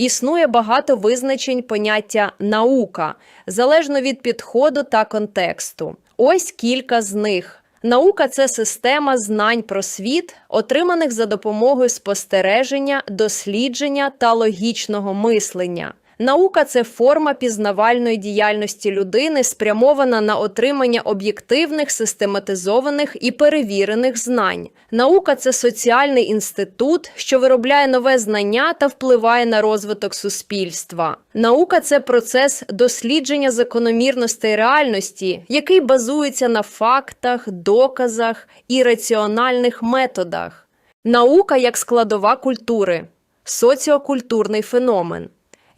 Існує багато визначень поняття наука залежно від підходу та контексту. Ось кілька з них. Наука це система знань про світ, отриманих за допомогою спостереження, дослідження та логічного мислення. Наука це форма пізнавальної діяльності людини, спрямована на отримання об'єктивних, систематизованих і перевірених знань. Наука це соціальний інститут, що виробляє нове знання та впливає на розвиток суспільства. Наука це процес дослідження закономірностей реальності, який базується на фактах, доказах і раціональних методах. Наука як складова культури, соціокультурний феномен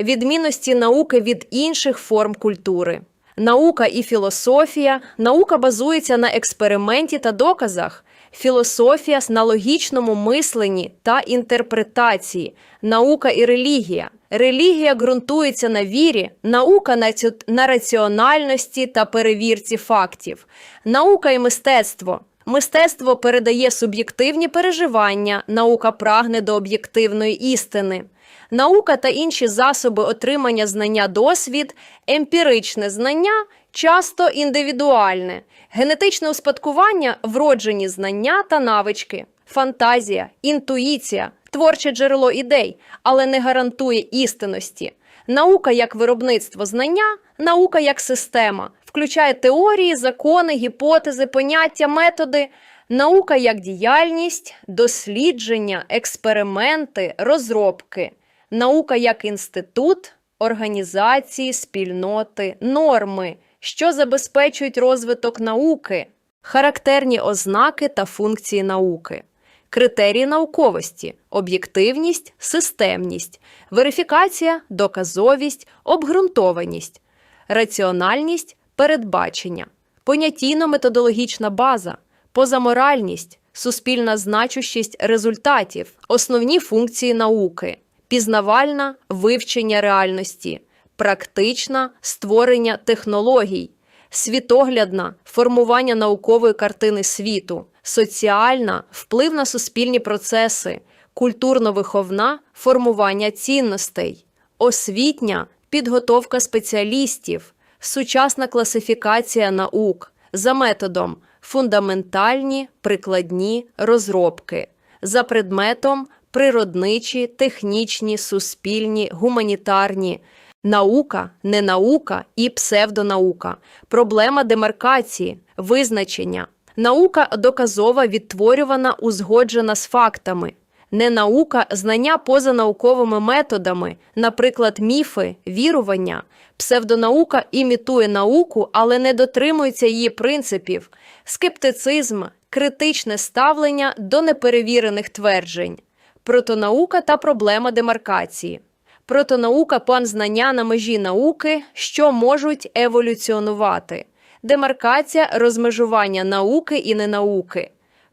відмінності науки від інших форм культури. Наука і філософія. Наука базується на експерименті та доказах. Філософія на логічному мисленні та інтерпретації, наука і релігія. Релігія ґрунтується на вірі, наука на, цю... на раціональності та перевірці фактів, наука і мистецтво. Мистецтво передає суб'єктивні переживання, наука прагне до об'єктивної істини. Наука та інші засоби отримання знання досвід, емпіричне знання часто індивідуальне, генетичне успадкування вроджені знання та навички, фантазія, інтуїція, творче джерело ідей, але не гарантує істинності. Наука як виробництво знання, наука як система, включає теорії, закони, гіпотези, поняття, методи. Наука як діяльність, дослідження, експерименти, розробки. Наука як інститут, організації, спільноти, норми, що забезпечують розвиток науки, характерні ознаки та функції науки, критерії науковості, об'єктивність, системність, верифікація, доказовість, обґрунтованість, раціональність, передбачення, понятійно-методологічна база, позаморальність, суспільна значущість результатів, основні функції науки пізнавальна вивчення реальності, практична створення технологій, світоглядна формування наукової картини світу, соціальна вплив на суспільні процеси, культурно-виховна формування цінностей, освітня підготовка спеціалістів, сучасна класифікація наук. За методом фундаментальні прикладні розробки, за предметом природничі, технічні, суспільні, гуманітарні, наука, ненаука і псевдонаука, проблема демаркації, визначення, наука доказова, відтворювана, узгоджена з фактами. Не наука, знання поза науковими методами, наприклад, міфи, вірування. Псевдонаука імітує науку, але не дотримується її принципів, скептицизм, критичне ставлення до неперевірених тверджень. Протонаука та проблема демаркації. Протонаука план знання на межі науки, що можуть еволюціонувати. Демаркація розмежування науки і ненауки.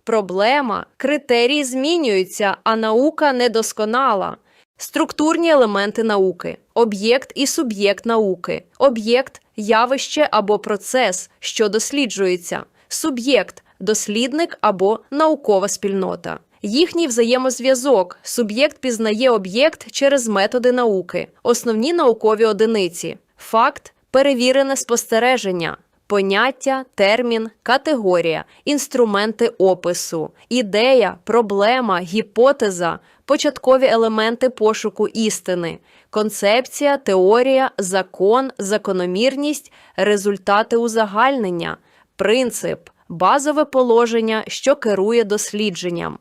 Проблема критерії змінюються, а наука недосконала. Структурні елементи науки, об'єкт і суб'єкт науки, об'єкт явище або процес, що досліджується, суб'єкт дослідник або наукова спільнота. Їхній взаємозв'язок. Суб'єкт пізнає об'єкт через методи науки, основні наукові одиниці, факт, перевірене спостереження, поняття, термін, категорія, інструменти опису, ідея, проблема, гіпотеза, початкові елементи пошуку істини, концепція, теорія, закон, закономірність, результати узагальнення, принцип базове положення, що керує дослідженням.